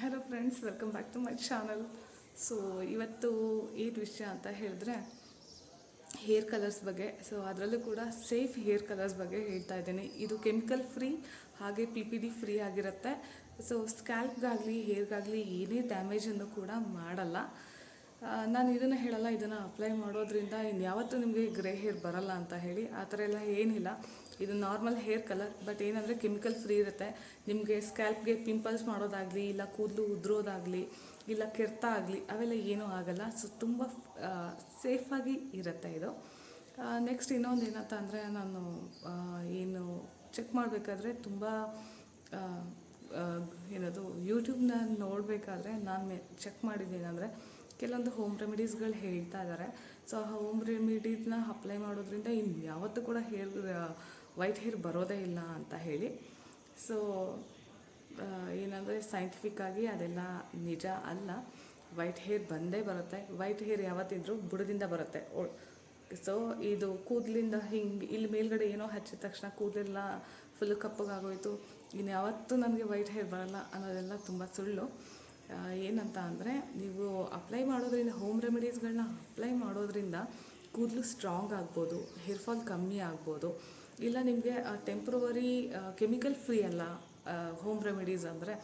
Hello friends welcome back to my channel so ಇವತ್ತು ಏನು ವಿಷಯ ಅಂತ ಹೇಳಿದ್ರೆ ಹೇರ್ ಕಲರ್ಸ್ ಬಗ್ಗೆ. ಸೊ ಅದರಲ್ಲೂ ಕೂಡ ಸೇಫ್ ಹೇರ್ ಕಲರ್ಸ್ ಬಗ್ಗೆ ಹೇಳ್ತಾ ಇದ್ದೀನಿ. ಇದು ಕೆಮಿಕಲ್ ಫ್ರೀ ಹಾಗೆ ಪಿ ಪಿ ಡಿ ಫ್ರೀ ಆಗಿರುತ್ತೆ. ಸೊ ಸ್ಕ್ಯಾಲ್ಪ್ಗಾಗಲಿ ಹೇರ್ಗಾಗಲಿ ಏನೇ ಡ್ಯಾಮೇಜನ್ನು ಕೂಡ ಮಾಡಲ್ಲ. ನಾನು ಇದನ್ನು ಹೇಳಲ್ಲ, ಇದನ್ನು ಅಪ್ಲೈ ಮಾಡೋದ್ರಿಂದ ಇನ್ಯಾವತ್ತೂ ನಿಮಗೆ ಗ್ರೇ ಹೇರ್ ಬರಲ್ಲ ಅಂತ ಹೇಳಿ, ಆ ಥರ ಎಲ್ಲ ಏನಿಲ್ಲ. ಇದು ನಾರ್ಮಲ್ ಹೇರ್ ಕಲರ್ ಬಟ್ ಏನಂದರೆ ಕೆಮಿಕಲ್ ಫ್ರೀ ಇರುತ್ತೆ. ನಿಮಗೆ ಸ್ಕ್ಯಾಲ್ಪ್ಗೆ ಪಿಂಪಲ್ಸ್ ಮಾಡೋದಾಗಲಿ, ಇಲ್ಲ ಕೂದಲು ಉದುರೋದಾಗಲಿ, ಇಲ್ಲ ಕೆರ್ತ ಆಗಲಿ, ಅವೆಲ್ಲ ಏನೂ ಆಗಲ್ಲ. ಸೊ ತುಂಬ ಸೇಫಾಗಿ ಇರುತ್ತೆ ಇದು. ನೆಕ್ಸ್ಟ್ ಇನ್ನೊಂದು ಏನಂತ ಅಂದರೆ ನಾನು ಏನು ಚೆಕ್ ಮಾಡಬೇಕಾದ್ರೆ ತುಂಬ ಏನದು ಯೂಟ್ಯೂಬ್ನ ನೋಡಬೇಕಾದ್ರೆ ನಾನು ಚೆಕ್ ಮಾಡಿದ್ದೇನೆಂದರೆ ಕೆಲವೊಂದು ಹೋಮ್ ರೆಮಿಡೀಸ್ಗಳು ಹೇಳ್ತಾ ಇದ್ದಾರೆ ಸೊ ಆ ಹೋಮ್ ರೆಮಿಡೀಸ್ನ ಅಪ್ಲೈ ಮಾಡೋದ್ರಿಂದ ಇನ್ನು ಯಾವತ್ತೂ ಕೂಡ ಹೇರ್ ವೈಟ್ ಹೇರ್ ಬರೋದೇ ಇಲ್ಲ ಅಂತ ಹೇಳಿ. ಸೊ ಏನಂದರೆ ಸೈಂಟಿಫಿಕ್ ಆಗಿ ಅದೆಲ್ಲ ನಿಜ ಅಲ್ಲ. ವೈಟ್ ಹೇರ್ ಬಂದೇ ಬರುತ್ತೆ. ವೈಟ್ ಹೇರ್ ಯಾವತ್ತಿದ್ರೂ ಬುಡದಿಂದ ಬರುತ್ತೆ. ಸೊ ಇದು ಕೂದಲಿಂದ ಹಿಂಗೆ ಇಲ್ಲಿ ಮೇಲ್ಗಡೆ ಏನೋ ಹಚ್ಚಿದ ತಕ್ಷಣ ಕೂದಲೆಲ್ಲ ಫುಲ್ ಕಪ್ಪಗಾಗೋಯಿತು ಇನ್ನು ಯಾವತ್ತೂ ನನಗೆ ವೈಟ್ ಹೇರ್ ಬರಲ್ಲ ಅನ್ನೋದೆಲ್ಲ ತುಂಬ ಸುಳ್ಳು. ಏನಂತ ಅಂದರೆ ನೀವು ಅಪ್ಲೈ ಮಾಡೋದ್ರಿಂದ ಹೋಮ್ ರೆಮಿಡೀಸ್ಗಳನ್ನ ಅಪ್ಲೈ ಮಾಡೋದ್ರಿಂದ ಕೂದಲು ಸ್ಟ್ರಾಂಗ್ ಆಗ್ಬೋದು ಹೇರ್ ಫಾಲ್ ಕಮ್ಮಿ ಆಗ್ಬೋದು. ಇಲ್ಲ, ನಿಮಗೆ ಟೆಂಪ್ರವರಿ ಕೆಮಿಕಲ್ ಫ್ರೀ ಅಲ್ಲ ಹೋಮ್ ರೆಮಿಡೀಸ್ ಅಂದರೆ.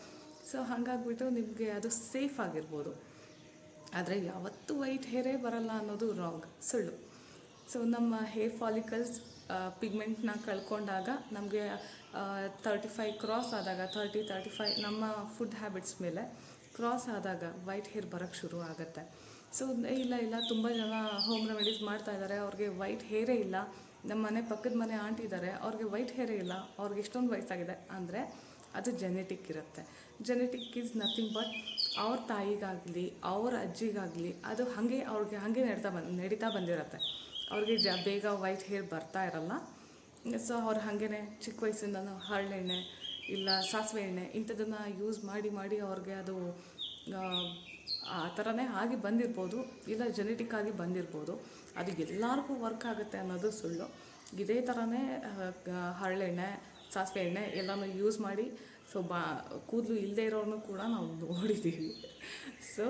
ಸೊ ಹಾಗಾಗ್ಬಿಟ್ಟು ನಿಮಗೆ ಅದು ಸೇಫ್ ಆಗಿರ್ಬೋದು. ಆದರೆ ಯಾವತ್ತೂ ವೈಟ್ ಹೇರೇ ಬರಲ್ಲ ಅನ್ನೋದು ರಾಂಗ್ ಸುಳ್ಳು. ಸೊ ನಮ್ಮ ಹೇರ್ ಫಾಲಿಕಲ್ಸ್ ಪಿಗ್ಮೆಂಟ್ನ ಕಳ್ಕೊಂಡಾಗ ನಮಗೆ ತರ್ಟಿ ಫೈವ್ ಕ್ರಾಸ್ ಆದಾಗ ತರ್ಟಿ ತರ್ಟಿ ಫೈವ್ ನಮ್ಮ ಫುಡ್ ಹ್ಯಾಬಿಟ್ಸ್ ಮೇಲೆ ಕ್ರಾಸ್ ಆದಾಗ ವೈಟ್ ಹೇರ್ ಬರೋಕ್ಕೆ ಶುರು ಆಗುತ್ತೆ. ಸೊ ಇಲ್ಲ ಇಲ್ಲ, ತುಂಬ ಜನ ಹೋಮ್ ರೆಮಿಡೀಸ್ ಮಾಡ್ತಾ ಇದ್ದಾರೆ ಅವ್ರಿಗೆ ವೈಟ್ ಹೇರೇ ಇಲ್ಲ. ನಮ್ಮ ಮನೆ ಪಕ್ಕದ ಮನೆ ಆಂಟಿ ಇದ್ದಾರೆ ಅವ್ರಿಗೆ ವೈಟ್ ಹೇರೇ ಇಲ್ಲ ಅವ್ರಿಗೆ ಎಷ್ಟೊಂದು ವಯಸ್ಸಾಗಿದೆ ಅಂದರೆ ಅದು ಜೆನೆಟಿಕ್ ಇರುತ್ತೆ. ಜೆನೆಟಿಕ್ ಈಸ್ ನಥಿಂಗ್ ಬಟ್ ಅವ್ರ ತಾಯಿಗಾಗಲಿ ಅವ್ರ ಅಜ್ಜಿಗಾಗಲಿ ಅದು ಹಾಗೆ ಅವ್ರಿಗೆ ಹಾಗೆ ನಡೀತಾ ಬಂದು ನಡೀತಾ ಬಂದಿರುತ್ತೆ. ಅವ್ರಿಗೆ ಜ ಬೇಗ ವೈಟ್ ಹೇರ್ ಬರ್ತಾ ಇರಲ್ಲ. ಸೊ ಅವ್ರು ಹಾಗೇ ಚಿಕ್ಕ ವಯಸ್ಸಿಂದನು ಹರಳೆಣ್ಣೆ ಇಲ್ಲ ಸಾಸಿವೆ ಎಣ್ಣೆ ಇಂಥದ್ದನ್ನು ಯೂಸ್ ಮಾಡಿ ಮಾಡಿ ಅವ್ರಿಗೆ ಅದು ಆ, ಥರನೇ ಆಗಿ ಬಂದಿರ್ಬೋದು ಇಲ್ಲ ಜೆನೆಟಿಕ್ ಆಗಿ ಬಂದಿರ್ಬೋದು. ಅದು ಎಲ್ಲರಿಗೂ ವರ್ಕ್ ಆಗುತ್ತೆ ಅನ್ನೋದು ಸುಳ್ಳು. ಇದೇ ಥರನೇ ಹರಳೆಣ್ಣೆ, ಸಾಸಿವೆ ಎಣ್ಣೆ ಎಲ್ಲನೂ ಯೂಸ್ ಮಾಡಿ ಸೊ ಬಾ, ಕೂದಲು ಇಲ್ಲದೆ ಇರೋರನ್ನು ಕೂಡ ನಾವು ನೋಡಿದ್ದೀವಿ ಸೊ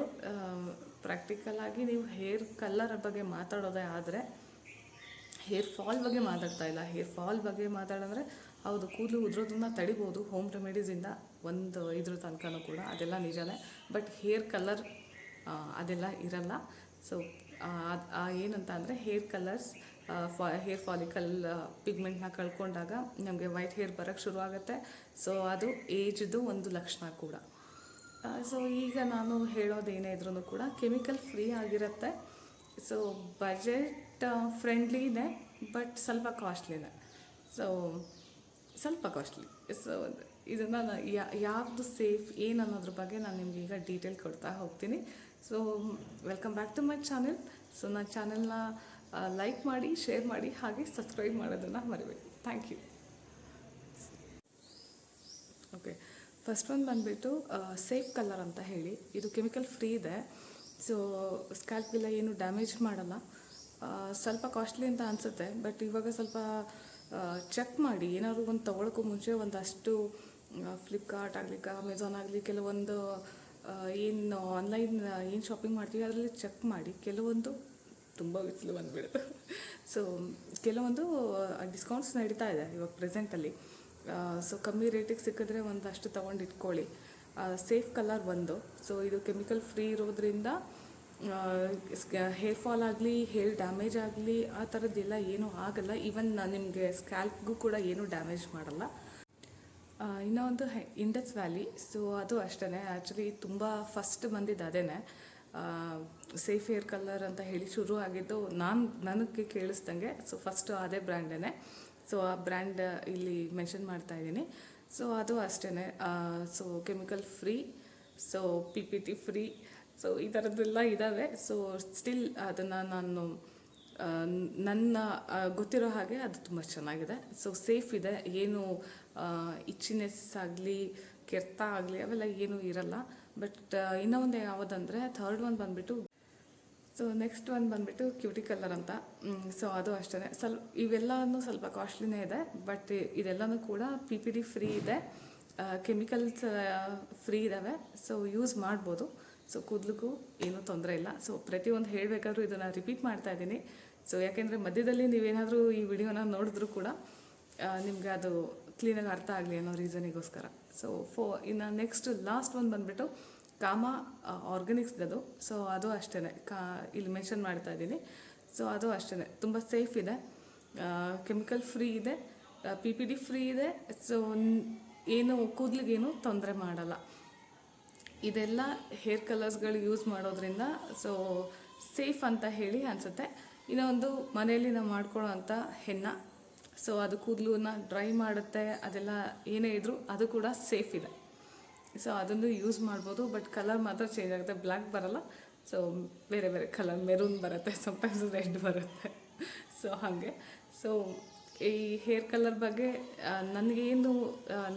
ಪ್ರಾಕ್ಟಿಕಲಾಗಿ ನೀವು ಹೇರ್ ಕಲ್ಲರ್ ಬಗ್ಗೆ ಮಾತಾಡೋದೇ ಆದರೆ ಹೇರ್ ಫಾಲ್ ಬಗ್ಗೆ ಮಾತಾಡ್ತಾ ಇಲ್ಲ. ಹೇರ್ ಫಾಲ್ ಬಗ್ಗೆ ಮಾತಾಡಿದ್ರೆ, ಹೌದು, ಕೂದಲು ಉದ್ರೋದನ್ನ ತಡಿಬೋದು. ಹೋಮ್ ರೆಮಿಡೀಸಿಂದ ಒಂದು ಇದ್ರ ತನಕನೂ ಕೂಡ ಅದೆಲ್ಲ ನಿಜನೇ. ಬಟ್ ಹೇರ್ ಕಲರ್ ಅದೆಲ್ಲ ಇರಲ್ಲ. ಸೊ ಏನಂತ ಅಂದರೆ ಹೇರ್ ಕಲರ್ಸ್ ಫಾ ಹೇರ್ ಫಾಲಿಕಲ್ ಪಿಗ್ಮೆಂಟ್ನ ಕಳ್ಕೊಂಡಾಗ ನಮಗೆ ವೈಟ್ ಹೇರ್ ಬರೋಕ್ಕೆ ಶುರು ಆಗುತ್ತೆ. ಸೊ ಅದು ಏಜ್ದು ಒಂದು ಲಕ್ಷಣ ಕೂಡ. ಸೊ ಈಗ ನಾನು ಹೇಳೋದೇನೇ ಇದ್ರೂ ಕೂಡ ಕೆಮಿಕಲ್ ಫ್ರೀ ಆಗಿರುತ್ತೆ. ಸೊ ಬಜೆಟ್ ಫ್ರೆಂಡ್ಲಿನೇ ಬಟ್ ಸ್ವಲ್ಪ ಕಾಸ್ಟ್ಲಿನೇ ಸೊ ಸ್ವಲ್ಪ ಕಾಸ್ಟ್ಲಿ ಸೊ ಇದನ್ನು ಯಾವುದು ಸೇಫ್ ಏನು ಅನ್ನೋದ್ರ ಬಗ್ಗೆ ನಾನು ನಿಮ್ಗೆ ಈಗ ಡೀಟೇಲ್ ಕೊಡ್ತಾ ಹೋಗ್ತೀನಿ. So welcome back to my channel so ನನ್ನ ಚಾನೆಲ್ನ ಲೈಕ್ ಮಾಡಿ ಶೇರ್ ಮಾಡಿ, ಹಾಗೆ ಸಬ್ಸ್ಕ್ರೈಬ್ ಮಾಡೋದನ್ನು ಮರಿಬೇಡಿ. ಥ್ಯಾಂಕ್ ಯು ಓಕೆ ಫಸ್ಟ್ ಒಂದು ಬಂದುಬಿಟ್ಟು ಸೇಫ್ ಕಲರ್ ಅಂತ ಹೇಳಿ. ಇದು ಕೆಮಿಕಲ್ ಫ್ರೀ ಇದೆ. ಸೊ ಸ್ಕ್ಯಾಲ್ಪಿಲ್ಲ ಏನು ಡ್ಯಾಮೇಜ್ ಮಾಡಲ್ಲ. ಸ್ವಲ್ಪ ಕಾಸ್ಟ್ಲಿ ಅಂತ ಅನಿಸುತ್ತೆ. ಬಟ್ ಇವಾಗ ಸ್ವಲ್ಪ ಚೆಕ್ ಮಾಡಿ. ಏನಾದ್ರು ಒಂದು ತೊಗೊಳಕ್ಕೂ ಮುಂಚೆ ಒಂದಷ್ಟು ಫ್ಲಿಪ್ಕಾರ್ಟ್ ಆಗಲಿ ಅಮೆಝಾನ್ ಆಗಲಿ, ಕೆಲವೊಂದು ಏನು ಆನ್ಲೈನ್ ಏನು ಶಾಪಿಂಗ್ ಮಾಡ್ತೀವಿ, ಅದರಲ್ಲಿ ಚೆಕ್ ಮಾಡಿ. ಕೆಲವೊಂದು ತುಂಬ ಬಿಸಿಲು ಬಂದುಬಿಡುತ್ತೆ. ಸೊ ಕೆಲವೊಂದು ಡಿಸ್ಕೌಂಟ್ಸ್ ನಡೀತಾ ಇದೆ ಇವಾಗ ಪ್ರೆಸೆಂಟಲ್ಲಿ ಸೊ ಕಮ್ಮಿ ರೇಟಿಗೆ ಸಿಕ್ಕಿದ್ರೆ ಒಂದಷ್ಟು ತೊಗೊಂಡು ಇಟ್ಕೊಳ್ಳಿ. ಸೇಫ್ ಕಲರ್ ಒಂದು. ಸೊ ಇದು ಕೆಮಿಕಲ್ ಫ್ರೀ ಇರೋದ್ರಿಂದ ಹೇರ್ ಫಾಲ್ ಆಗಲಿ ಹೇರ್ ಡ್ಯಾಮೇಜ್ ಆಗಲಿ, ಆ ಥರದ್ದೆಲ್ಲ ಏನೂ ಆಗಲ್ಲ. ಈವನ್ ನಿಮಗೆ ಸ್ಕ್ಯಾಲ್ಪ್ಗೂ ಕೂಡ ಏನೂ ಡ್ಯಾಮೇಜ್ ಮಾಡಲ್ಲ. ಆ, ಹೆ ಇಂಡಸ್ ವ್ಯಾಲಿ ಸೊ ಅದು ಅಷ್ಟೇ ಆ್ಯಕ್ಚುಲಿ ತುಂಬ ಫಸ್ಟ್ ಬಂದಿದ್ದು ಅದೇನೆ. ಸೇಫ್ ಏರ್ ಕಲರ್ ಅಂತ ಹೇಳಿ ಶುರು ಆಗಿದ್ದು ನಾನು ನನಗೆ ಕೇಳಿಸ್ದಂಗೆ ಸೊ ಫಸ್ಟು ಅದೇ ಬ್ರ್ಯಾಂಡೇ ಸೊ ಆ ಬ್ರ್ಯಾಂಡ್ ಇಲ್ಲಿ ಮೆನ್ಷನ್ ಮಾಡ್ತಾ ಇದ್ದೀನಿ. ಸೊ ಅದು ಅಷ್ಟೇ so chemical free so P P T free so ಈ ಥರದ್ದೆಲ್ಲ ಇದ್ದಾವೆ ಸೊ ಸ್ಟಿಲ್ ಅದನ್ನು ನಾನು ನನ್ನ ಗೊತ್ತಿರೋ ಹಾಗೆ ಅದು ತುಂಬ ಚೆನ್ನಾಗಿದೆ. ಸೊ ಸೇಫ್ ಇದೆ. ಏನು ಇಚ್ಚಿನೆಸ್ ಆಗಲಿ, ಕೆರ್ತ ಆಗಲಿ, ಅವೆಲ್ಲ ಏನೂ ಇರಲ್ಲ. ಬಟ್ ಇನ್ನೊಂದು ಯಾವುದಂದರೆ ಥರ್ಡ್ ಒನ್ ಬಂದುಬಿಟ್ಟು ಸೊ ನೆಕ್ಸ್ಟ್ ಒಂದು ಬಂದುಬಿಟ್ಟು ಕ್ಯೂಟಿ ಕಲರ್ ಅಂತ. ಸೊ ಅದು ಅಷ್ಟೇ ಸ್ವಲ್ಪ, ಇವೆಲ್ಲನೂ ಸ್ವಲ್ಪ ಕಾಸ್ಟ್ಲಿನೇ ಇದೆ. ಬಟ್ ಇದೆಲ್ಲನೂ ಕೂಡ ಪಿ ಪಿ ಡಿ ಫ್ರೀ ಇದೆ. ಕೆಮಿಕಲ್ಸ್ ಫ್ರೀ ಇದ್ದಾವೆ ಸೊ ಯೂಸ್ ಮಾಡ್ಬೋದು. ಸೊ ಕೂದಲಿಗೂ ಏನೂ ತೊಂದರೆ ಇಲ್ಲ. ಸೊ ಪ್ರತಿಯೊಂದು ಹೇಳಬೇಕಾದ್ರೂ ಇದನ್ನು ರಿಪೀಟ್ ಮಾಡ್ತಾ ಇದ್ದೀನಿ. ಸೊ ಯಾಕೆಂದರೆ ಮಧ್ಯದಲ್ಲಿ ನೀವೇನಾದರೂ ಈ ವಿಡಿಯೋನ ನೋಡಿದ್ರೂ ಕೂಡ ನಿಮಗೆ ಅದು ಕ್ಲೀನಾಗಿ ಅರ್ಥ ಆಗಲಿ ಅನ್ನೋ ರೀಸನಿಗೋಸ್ಕರ ಸೊ ಫೋ ಇನ್ನು ನೆಕ್ಸ್ಟ್ ಲಾಸ್ಟ್ ಒಂದು ಬಂದುಬಿಟ್ಟು ಕಾಮ ಆರ್ಗ್ಯಾನಿಕ್ಸ್ದದು ಸೊ ಅದು ಅಷ್ಟೇ ಕಾ, ಇಲ್ಲಿ ಮೆನ್ಷನ್ ಮಾಡ್ತಾ ಇದ್ದೀನಿ. ಸೊ ಅದು ಅಷ್ಟೇ ತುಂಬ ಸೇಫ್ ಇದೆ. ಕೆಮಿಕಲ್ ಫ್ರೀ ಇದೆ. ಪಿ ಪಿ ಡಿ ಫ್ರೀ ಇದೆ. ಸೊ ಏನು, ಕೂದಲಿಗೇನು ತೊಂದರೆ ಮಾಡಲ್ಲ. ಇದೆಲ್ಲ ಹೇರ್ ಕಲರ್ಸ್ಗಳು ಯೂಸ್ ಮಾಡೋದ್ರಿಂದ ಸೊ ಸೇಫ್ ಅಂತ ಹೇಳಿ ಅನಿಸುತ್ತೆ. ಇನ್ನೊಂದು ಮನೆಯಲ್ಲಿ ನಾವು ಮಾಡ್ಕೊಳ್ಳೋ ಅಂಥ ಹೆಣ್ಣ. ಸೊ ಅದು ಕೂದಲನ್ನ ಡ್ರೈ ಮಾಡುತ್ತೆ, ಅದೆಲ್ಲ ಏನೇ ಇದ್ದರೂ ಅದು ಕೂಡ ಸೇಫ್ ಇದೆ. ಸೊ ಅದನ್ನು ಯೂಸ್ ಮಾಡ್ಬೋದು ಬಟ್ ಕಲರ್ ಮಾತ್ರ ಚೇಂಜ್ ಆಗುತ್ತೆ. ಬ್ಲ್ಯಾಕ್ ಬರಲ್ಲ ಸೊ ಬೇರೆ ಬೇರೆ ಕಲರ್ ಮೆರೂನ್ ಬರುತ್ತೆ ಸಮ್ಟೈಮ್ಸ್ ರೆಡ್ ಬರುತ್ತೆ. ಸೊ ಹಾಗೆ. ಸೊ ಈ ಹೇರ್ ಕಲರ್ ಬಗ್ಗೆ ನನಗೇನು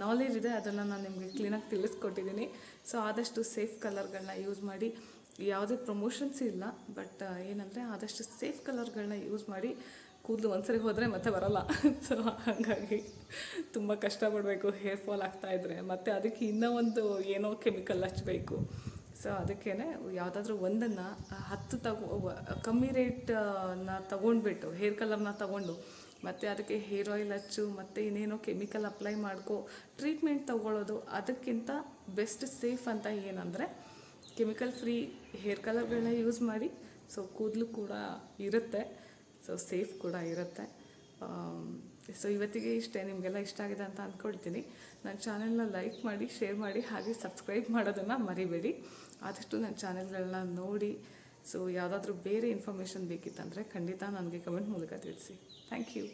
ನಾಲೆಜ್ ಇದೆ, ಅದನ್ನು ನಾನು ನಿಮಗೆ ಕ್ಲೀನಾಗಿ ತಿಳಿಸ್ಕೊಟ್ಟಿದ್ದೀನಿ ಸೊ ಆದಷ್ಟು ಸೇಫ್ ಕಲರ್ಗಳನ್ನ ಯೂಸ್ ಮಾಡಿ. ಯಾವುದೇ ಪ್ರಮೋಷನ್ಸ್ ಇಲ್ಲ ಬಟ್ ಏನಂದರೆ ಆದಷ್ಟು ಸೇಫ್ ಕಲರ್ಗಳನ್ನ ಯೂಸ್ ಮಾಡಿ. ಕೂದಲು ಒಂದ್ಸರಿ ಹೋದರೆ ಮತ್ತೆ ಬರಲ್ಲ. ಸೊ ಹಾಗಾಗಿ ತುಂಬ ಕಷ್ಟಪಡಬೇಕು ಹೇರ್ ಫಾಲ್ ಆಗ್ತಾ ಇದ್ರೆ. ಮತ್ತು ಅದಕ್ಕೆ ಇನ್ನೂ ಒಂದು ಏನೋ ಕೆಮಿಕಲ್ ಹಚ್ಚಬೇಕು ಸೊ ಅದಕ್ಕೇ ಯಾವುದಾದ್ರೂ ಒಂದನ್ನು ಹತ್ತು ತಗೋ ಕಮ್ಮಿ ರೇಟ್ನ ತಗೊಂಡ್ಬಿಟ್ಟು ಹೇರ್ ಕಲರ್ನ ತಗೊಂಡು ಮತ್ತು ಅದಕ್ಕೆ ಹೇರ್ ಆಯಿಲ್ ಹಚ್ಚು, ಮತ್ತು ಇನ್ನೇನೋ ಕೆಮಿಕಲ್ ಅಪ್ಲೈ ಮಾಡ್ಕೊ ಟ್ರೀಟ್ಮೆಂಟ್ ತಗೊಳ್ಳೋದು ಅದಕ್ಕಿಂತ ಬೆಸ್ಟ್ ಸೇಫ್ ಅಂತ ಏನಂದರೆ ಕೆಮಿಕಲ್ ಫ್ರೀ ಹೇರ್ ಕಲರ್ಗಳನ್ನ ಯೂಸ್ ಮಾಡಿ. ಸೊ ಕೂದಲು ಕೂಡ ಇರುತ್ತೆ. ಸೊ ಸೇಫ್ ಕೂಡ ಇರುತ್ತೆ. ಸೊ ಇವತ್ತಿಗೆ ಇಷ್ಟೇ. ನಿಮಗೆಲ್ಲ ಇಷ್ಟ ಆಗಿದೆ ಅಂತ ಅಂದ್ಕೊಳ್ತೀನಿ ನನ್ನ ಚಾನೆಲ್ನ ಲೈಕ್ ಮಾಡಿ ಶೇರ್ ಮಾಡಿ, ಹಾಗೆ ಸಬ್ಸ್ಕ್ರೈಬ್ ಮಾಡೋದನ್ನು ಮರಿಬೇಡಿ. ಆದಷ್ಟು ನನ್ನ ಚಾನೆಲ್ಗಳನ್ನ ನೋಡಿ ಸೊ ಯಾವುದಾದ್ರೂ ಬೇರೆ ಇನ್ಫಾರ್ಮೇಷನ್ ಬೇಕಿತ್ತಂದರೆ ಖಂಡಿತ ನನಗೆ ಕಮೆಂಟ್ ಮೂಲಕ ತಿಳಿಸಿ. Thank you